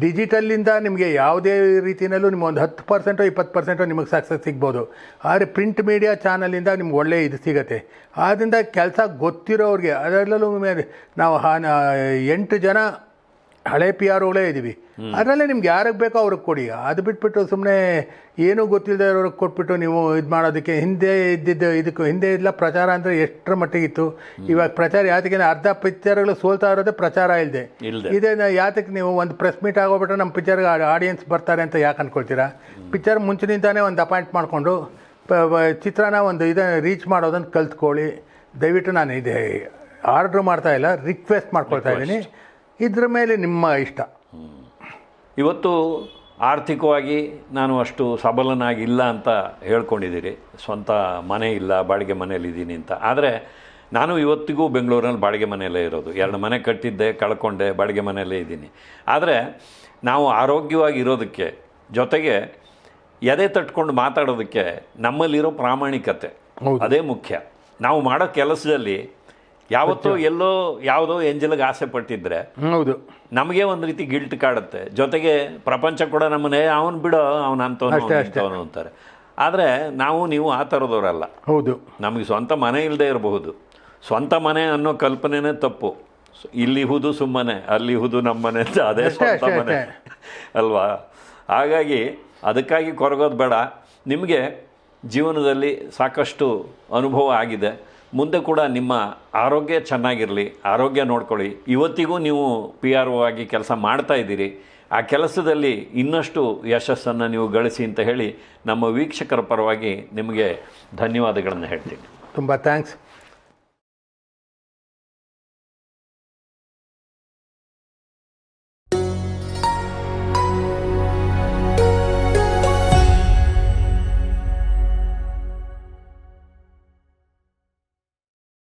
ಡಿಜಿಟಲ್ಲಿಂದ ನಿಮಗೆ ಯಾವುದೇ ರೀತಿಯಲ್ಲೂ ನಿಮ್ಗೆ ಒಂದು ಹತ್ತು ಪರ್ಸೆಂಟು, ಇಪ್ಪತ್ತು ಪರ್ಸೆಂಟು ನಿಮಗೆ ಸಕ್ಸಸ್ ಸಿಗ್ಬೋದು. ಆದರೆ ಪ್ರಿಂಟ್ ಮೀಡಿಯಾ ಚಾನಲಿಂದ ನಿಮ್ಗೆ ಒಳ್ಳೆಯ ಇದು ಸಿಗುತ್ತೆ. ಆದ್ದರಿಂದ ಕೆಲಸ ಗೊತ್ತಿರೋರಿಗೆ ಅದರಲ್ಲೂ ನಾವು ಎಂಟು ಜನ ಹಳೆ ಪಿ ಆರ್ ಒಗಳೇ ಇದ್ದೀವಿ ಅದರಲ್ಲೇ ನಿಮ್ಗೆ ಯಾರಿಗೆ ಬೇಕೋ ಅವ್ರಿಗೆ ಕೊಡಿ. ಅದು ಬಿಟ್ಬಿಟ್ಟು ಸುಮ್ಮನೆ ಏನೂ ಗೊತ್ತಿಲ್ಲದೆ ಇರೋರಿಗೆ ಕೊಟ್ಬಿಟ್ಟು ನೀವು ಇದು ಮಾಡೋದಕ್ಕೆ ಹಿಂದೆ ಇದ್ದಿದ್ದು ಇದಕ್ಕೆ ಹಿಂದೆ ಇಲ್ಲ ಪ್ರಚಾರ ಅಂದರೆ ಎಷ್ಟರ ಮಟ್ಟಿಗಿತ್ತು. ಇವಾಗ ಪ್ರಚಾರ ಯಾತಕ್ಕೆ ಅರ್ಧ ಪಿಕ್ಚರ್ಗಳು ಸೋಲ್ತಾ ಇರೋದೇ ಪ್ರಚಾರ ಇಲ್ಲದೆ ಇದೇ ಇದೇ ಯಾತಕ್ಕೆ ನೀವು ಒಂದು ಪ್ರೆಸ್ ಮೀಟ್ ಆಗೋಗ್ಬಿಟ್ರೆ ನಮ್ಮ ಪಿಕ್ಚರ್ಗೆ ಆಡಿಯನ್ಸ್ ಬರ್ತಾರೆ ಅಂತ ಯಾಕೆ ಅಂದ್ಕೊಳ್ತೀರಾ ಪಿಕ್ಚರ್ ಮುಂಚಿನಿಂದಾನೇ ಒಂದು ಅಪಾಯಿಂಟ್ ಮಾಡಿಕೊಂಡು ಚಿತ್ರನ ಒಂದು ಇದನ್ನು ರೀಚ್ ಮಾಡೋದನ್ನು ಕಲ್ತ್ಕೊಳ್ಳಿ. ದಯವಿಟ್ಟು ನಾನು ಇದೆ ಆರ್ಡ್ರ್ ಮಾಡ್ತಾ ಇಲ್ಲ ರಿಕ್ವೆಸ್ಟ್ ಮಾಡ್ಕೊಳ್ತಾ ಇದ್ದೀನಿ. ಇದ್ರ ಮೇಲೆ ನಿಮ್ಮ ಇಷ್ಟ. ಇವತ್ತು ಆರ್ಥಿಕವಾಗಿ ನಾನು ಅಷ್ಟು ಸಬಲನಾಗಿಲ್ಲ ಅಂತ ಹೇಳ್ಕೊಂಡಿದ್ದೀರಿ. ಸ್ವಂತ ಮನೆ ಇಲ್ಲ ಬಾಡಿಗೆ ಮನೆಯಲ್ಲಿದ್ದೀನಿ ಅಂತ. ಆದರೆ ನಾನು ಇವತ್ತಿಗೂ ಬೆಂಗಳೂರಿನಲ್ಲಿ ಬಾಡಿಗೆ ಮನೆಯಲ್ಲೇ ಇರೋದು. ಎರಡು ಮನೆ ಕಟ್ಟಿದ್ದೆ ಕಳ್ಕೊಂಡೆ ಬಾಡಿಗೆ ಮನೆಯಲ್ಲೇ ಇದ್ದೀನಿ. ಆದರೆ ನಾವು ಆರೋಗ್ಯವಾಗಿ ಇರೋದಕ್ಕೆ ಜೊತೆಗೆ ಎದೆ ತಟ್ಕೊಂಡು ಮಾತಾಡೋದಕ್ಕೆ ನಮ್ಮಲ್ಲಿರೋ ಪ್ರಾಮಾಣಿಕತೆ ಅದೇ ಮುಖ್ಯ. ನಾವು ಮಾಡೋ ಕೆಲಸದಲ್ಲಿ ಯಾವತ್ತೋ ಎಲ್ಲೋ ಯಾವುದೋ ಎಂಜಲಿಗೆ ಆಸೆ ಪಟ್ಟಿದ್ರೆ ಹೌದು. ನಮಗೆ ಒಂದು ರೀತಿ ಗಿಲ್ಟ್ ಕಾಡುತ್ತೆ. ಜೊತೆಗೆ ಪ್ರಪಂಚ ಕೂಡ ನಮ್ಮನೆ ಅವನು ಬಿಡೋ ಅವನು ಅಂತವನು. ಅಂತಾರೆ. ಆದರೆ ನಾವು ನೀವು ಆ ಥರದವರಲ್ಲ. ಹೌದು. ನಮಗೆ ಸ್ವಂತ ಮನೆ ಇಲ್ಲದೆ ಇರಬಹುದು. ಸ್ವಂತ ಮನೆ ಅನ್ನೋ ಕಲ್ಪನೆನೇ ತಪ್ಪು. ಇಲ್ಲಿ ಹುದು ಸುಮ್ಮನೆ ಅಲ್ಲಿ ಹುದು ನಮ್ಮನೆ ಅಂತ ಅದೇ ಸ್ವಂತ ಮನೆ. ಅಲ್ವಾ? ಹಾಗಾಗಿ ಅದಕ್ಕಾಗಿ ಕೊರಗೋದು ಬೇಡ. ನಿಮಗೆ ಜೀವನದಲ್ಲಿ ಸಾಕಷ್ಟು ಅನುಭವ ಆಗಿದೆ. ಮುಂದೆ ಕೂಡ ನಿಮ್ಮ ಆರೋಗ್ಯ ಚೆನ್ನಾಗಿರಲಿ, ಆರೋಗ್ಯ ನೋಡ್ಕೊಳ್ಳಿ. ಇವತ್ತಿಗೂ ನೀವು ಪಿ ಆರ್ ಒ ಆಗಿ ಕೆಲಸ ಮಾಡ್ತಾ ಇದ್ದೀರಿ. ಆ ಕೆಲಸದಲ್ಲಿ ಇನ್ನಷ್ಟು ಯಶಸ್ಸನ್ನು ನೀವು ಗಳಿಸಿ ಅಂತ ಹೇಳಿ ನಮ್ಮ ವೀಕ್ಷಕರ ಪರವಾಗಿ ನಿಮಗೆ ಧನ್ಯವಾದಗಳನ್ನು ಹೇಳ್ತೀನಿ. ತುಂಬ ಥ್ಯಾಂಕ್ಸ್